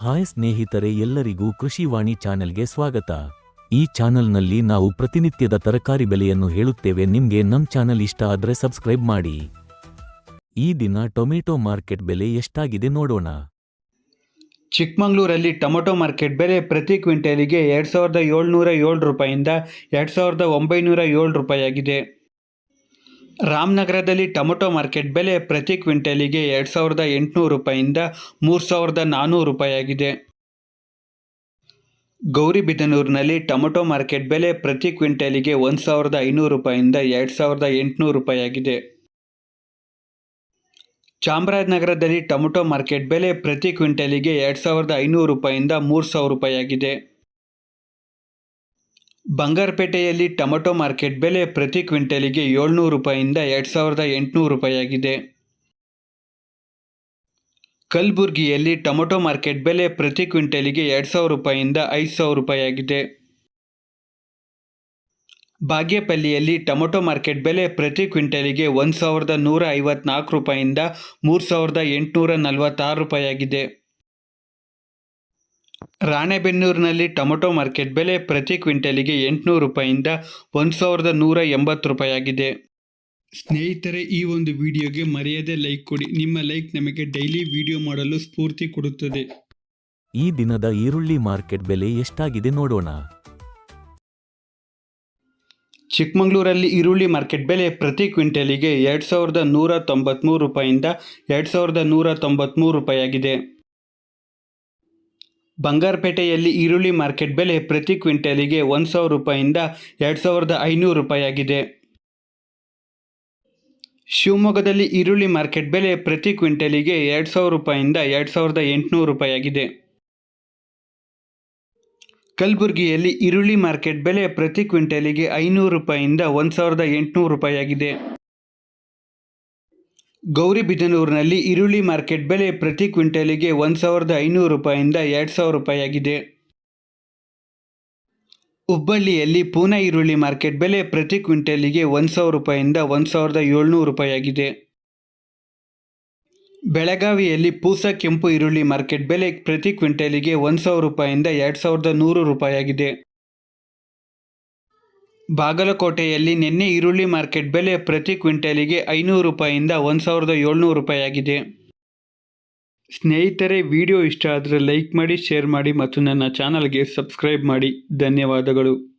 Hi ಸ್ನೇಹಿತರೆ ಎಲ್ಲರಿಗೂ ಕೃಷಿವಾಣಿ ಚಾನೆಲ್ಗೆ ಸ್ವಾಗತ. ಈ ಚಾನೆಲ್ನಲ್ಲಿ ನಾವು ಪ್ರತಿನಿತ್ಯದ ತರಕಾರಿ ಬೆಲೆಯನ್ನು ಹೇಳುತ್ತೇವೆ. ನಿಮಗೆ ನಮ್ ಚಾನೆಲ್ ಇಷ್ಟ ಆದರೆ ಸಬ್ಸ್ಕ್ರೈಬ್ ಮಾಡಿ. ಈ ದಿನ ಟೊಮೆಟೊ ಮಾರ್ಕೆಟ್ ಬೆಲೆ ಎಷ್ಟಾಗಿದೆ ನೋಡೋಣ. ಚಿಕ್ಕಮಗಳೂರಲ್ಲಿ ಟೊಮೊಟೊ ಮಾರ್ಕೆಟ್ ಬೆಲೆ ಪ್ರತಿ ಕ್ವಿಂಟಲಿಗೆ ಎರಡು ಸಾವಿರದ ಏಳ್ನೂರ ಏಳು ರೂಪಾಯಿಂದ ಎರಡು ಸಾವಿರದ ಒಂಬೈನೂರ ಏಳು ರೂಪಾಯಿಯಾಗಿದೆ. ರಾಮನಗರದಲ್ಲಿ ಟೊಮೊಟೊ ಮಾರ್ಕೆಟ್ ಬೆಲೆ ಪ್ರತಿ ಕ್ವಿಂಟಲಿಗೆ ಎರಡು ಸಾವಿರದ ಎಂಟುನೂರು ರೂಪಾಯಿಂದ ಮೂರು ಸಾವಿರದ ನಾನ್ನೂರು ರೂಪಾಯಿಯಾಗಿದೆ. ಗೌರಿಬಿದನೂರಿನಲ್ಲಿ ಟೊಮೊಟೊ ಮಾರ್ಕೆಟ್ ಬೆಲೆ ಪ್ರತಿ ಕ್ವಿಂಟಲಿಗೆ ಒಂದು ಸಾವಿರದ ಐನೂರು ರೂಪಾಯಿಂದ ಎರಡು ಸಾವಿರದ ಎಂಟುನೂರು ರೂಪಾಯಿಯಾಗಿದೆ. ಚಾಮರಾಜನಗರದಲ್ಲಿ ಟೊಮೊಟೊ ಮಾರ್ಕೆಟ್ ಬೆಲೆ ಪ್ರತಿ ಕ್ವಿಂಟಲಿಗೆ ಎರಡು ಸಾವಿರದ ಐನೂರು ರೂಪಾಯಿಂದ ಮೂರು ಸಾವಿರ ರೂಪಾಯಿಯಾಗಿದೆ. ಬಂಗಾರಪೇಟೆಯಲ್ಲಿ ಟೊಮೆಟೊ ಮಾರ್ಕೆಟ್ ಬೆಲೆ ಪ್ರತಿ ಕ್ವಿಂಟಲಿಗೆ ಏಳ್ನೂರು ರೂಪಾಯಿಂದ ಎರಡು ಸಾವಿರದ ಎಂಟುನೂರು ರೂಪಾಯಿಯಾಗಿದೆ. ಕಲಬುರಗಿಯಲ್ಲಿ ಟೊಮೆಟೊ ಮಾರ್ಕೆಟ್ ಬೆಲೆ ಪ್ರತಿ ಕ್ವಿಂಟಲಿಗೆ ಎರಡು ಸಾವಿರ ರೂಪಾಯಿಂದ ಐದು ಸಾವಿರ ರೂಪಾಯಿಯಾಗಿದೆ. ಬಾಗೇಪಲ್ಲಿಯಲ್ಲಿ ಟೊಮೆಟೊ ಮಾರ್ಕೆಟ್ ಬೆಲೆ ಪ್ರತಿ ಕ್ವಿಂಟಲಿಗೆ ಒಂದು ಸಾವಿರದ ನೂರ ಐವತ್ನಾಲ್ಕು ರೂಪಾಯಿಂದ ಮೂರು ಸಾವಿರದ ಎಂಟುನೂರ ನಲವತ್ತಾರು ರೂಪಾಯಿಯಾಗಿದೆ. ರಾಣೆಬೆನ್ನೂರಿನಲ್ಲಿ ಟೊಮೊಟೊ ಮಾರ್ಕೆಟ್ ಬೆಲೆ ಪ್ರತಿ ಕ್ವಿಂಟಲಿಗೆ ಎಂಟುನೂರು ರೂಪಾಯಿಂದ ಒಂದು ಸಾವಿರದ ನೂರ ಎಂಬತ್ತು ರೂಪಾಯಿಯಾಗಿದೆ. ಸ್ನೇಹಿತರೆ ಈ ಒಂದು ವಿಡಿಯೋಗೆ ಮರೆಯದೆ ಲೈಕ್ ಕೊಡಿ. ನಿಮ್ಮ ಲೈಕ್ ನಮಗೆ ಡೈಲಿ ವಿಡಿಯೋ ಮಾಡಲು ಸ್ಫೂರ್ತಿ ಕೊಡುತ್ತದೆ. ಈ ದಿನದ ಈರುಳ್ಳಿ ಮಾರ್ಕೆಟ್ ಬೆಲೆ ಎಷ್ಟಾಗಿದೆ ನೋಡೋಣ. ಚಿಕ್ಕಮಗಳೂರಲ್ಲಿ ಈರುಳ್ಳಿ ಮಾರ್ಕೆಟ್ ಬೆಲೆ ಪ್ರತಿ ಕ್ವಿಂಟಲಿಗೆ ಎರಡು ಸಾವಿರದ ನೂರ ತೊಂಬತ್ತ್ಮೂರು ರೂಪಾಯಿಂದ ಎರಡು ಸಾವಿರದ ನೂರ ತೊಂಬತ್ತ್ಮೂರು ರೂಪಾಯಿಯಾಗಿದೆ. ಬಂಗಾರಪೇಟೆಯಲ್ಲಿ ಈರುಳ್ಳಿ ಮಾರ್ಕೆಟ್ ಬೆಲೆ ಪ್ರತಿ ಕ್ವಿಂಟಲಿಗೆ ಒಂದು ಸಾವಿರ ರೂಪಾಯಿಂದ ಎರಡು ಸಾವಿರದ ಐನೂರು ರೂಪಾಯಿಯಾಗಿದೆ. ಶಿವಮೊಗ್ಗದಲ್ಲಿ ಈರುಳ್ಳಿ ಮಾರ್ಕೆಟ್ ಬೆಲೆ ಪ್ರತಿ ಕ್ವಿಂಟಲಿಗೆ ಎರಡು ಸಾವಿರ ರೂಪಾಯಿಂದ ಎರಡು ಸಾವಿರದ ಎಂಟುನೂರು ರೂಪಾಯಿಯಾಗಿದೆ. ಕಲಬುರಗಿಯಲ್ಲಿ ಈರುಳ್ಳಿ ಮಾರ್ಕೆಟ್ ಬೆಲೆ ಪ್ರತಿ ಕ್ವಿಂಟಲಿಗೆ ಐನೂರು ರೂಪಾಯಿಂದ ಒಂದು ಸಾವಿರದ ಎಂಟುನೂರು ರೂಪಾಯಿಯಾಗಿದೆ. ಗೌರಿಬಿದನೂರಿನಲ್ಲಿ ಈರುಳ್ಳಿ ಮಾರ್ಕೆಟ್ ಬೆಲೆ ಪ್ರತಿ ಕ್ವಿಂಟಲಿಗೆ ಒಂದು ಸಾವಿರದ ಐನೂರು ರೂಪಾಯಿಂದ ಎರಡು ಸಾವಿರ ರೂಪಾಯಿಯಾಗಿದೆ. ಹುಬ್ಬಳ್ಳಿಯಲ್ಲಿ ಪೂನಾ ಈರುಳ್ಳಿ ಮಾರ್ಕೆಟ್ ಬೆಲೆ ಪ್ರತಿ ಕ್ವಿಂಟಲಿಗೆ ಒಂದು ಸಾವಿರ ರೂಪಾಯಿಂದ ಒಂದು ಸಾವಿರದ ಏಳ್ನೂರು ರೂಪಾಯಿಯಾಗಿದೆ. ಬೆಳಗಾವಿಯಲ್ಲಿ ಪೂಸ ಕೆಂಪು ಈರುಳ್ಳಿ ಮಾರ್ಕೆಟ್ ಬೆಲೆ ಪ್ರತಿ ಕ್ವಿಂಟಲಿಗೆ ಒಂದು ಸಾವಿರ ರೂಪಾಯಿಂದ ಎರಡು ಸಾವಿರದ ನೂರು ರೂಪಾಯಿಯಾಗಿದೆ. ಬಾಗಲಕೋಟೆಯಲ್ಲಿ ನಿನ್ನೆ ಈರುಳ್ಳಿ ಮಾರ್ಕೆಟ್ ಬೆಲೆ ಪ್ರತಿ ಕ್ವಿಂಟಲಿಗೆ ಐನೂರು ರೂಪಾಯಿಂದ ಒಂದು ಸಾವಿರದ ಏಳ್ನೂರು ರೂಪಾಯಿಯಾಗಿದೆ. ಸ್ನೇಹಿತರೆ, ವಿಡಿಯೋ ಇಷ್ಟ ಆದರೆ ಲೈಕ್ ಮಾಡಿ, ಶೇರ್ ಮಾಡಿ ಮತ್ತು ನನ್ನ ಚಾನಲ್ಗೆ ಸಬ್ಸ್ಕ್ರೈಬ್ ಮಾಡಿ. ಧನ್ಯವಾದಗಳು.